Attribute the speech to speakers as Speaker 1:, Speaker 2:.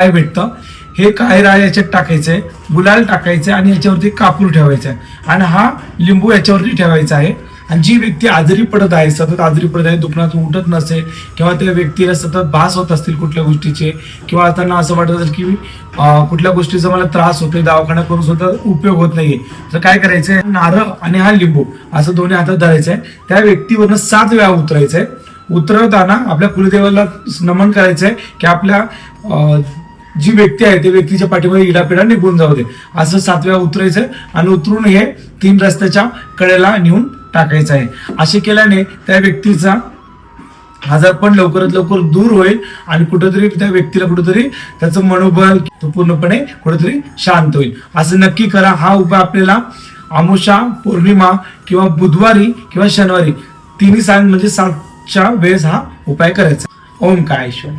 Speaker 1: काय भेटतं? हे काय राय याच्यात टाकायचंय? गुलाल टाकायचंय आणि याच्यावरती कापूर ठेवायचा आहे आणि हा लिंबू याच्यावरती ठेवायचा आहे. आणि जी व्यक्ती आजारी पडत आहे सतत आजारी पडत आहे दुखण्यातून उठत नसेल किंवा त्या व्यक्तीला सतत भास होत असतील कुठल्या गोष्टीचे किंवा त्यांना असं वाटत असेल की कुठल्या गोष्टीचा मला त्रास होतोय दवाखाना करून सुद्धा उपयोग होत नाहीये. तर काय करायचंय? नारळ आणि हा लिंबू असं दोन्ही हातात धरायचंय. त्या व्यक्तीवरनं सात वेळा उतरायचंय. उतरवताना आपल्या कुलदेवाला नमन करायचंय की आपल्या जी व्यक्ती आहे त्या व्यक्तीच्या पाठीमध्ये इडापिडा निघून जाऊ दे. असं सात वेळा उतरायचं आणि उतरून हे तीन रस्त्याच्या कडेला नेऊन टाकायचं आहे. असे केल्याने त्या व्यक्तीचा आजार पण लवकरात लवकर दूर होईल आणि कुठेतरी त्या व्यक्तीला कुठेतरी त्याचं मनोबल पूर्णपणे कुठेतरी शांत होईल. असं नक्की करा. हा उपाय आपल्याला अमुषा पौर्णिमा किंवा बुधवारी किंवा शनिवारी तिन्ही सांग म्हणजे सातच्या वेळेस हा उपाय करायचा. ओम काय ईश्वर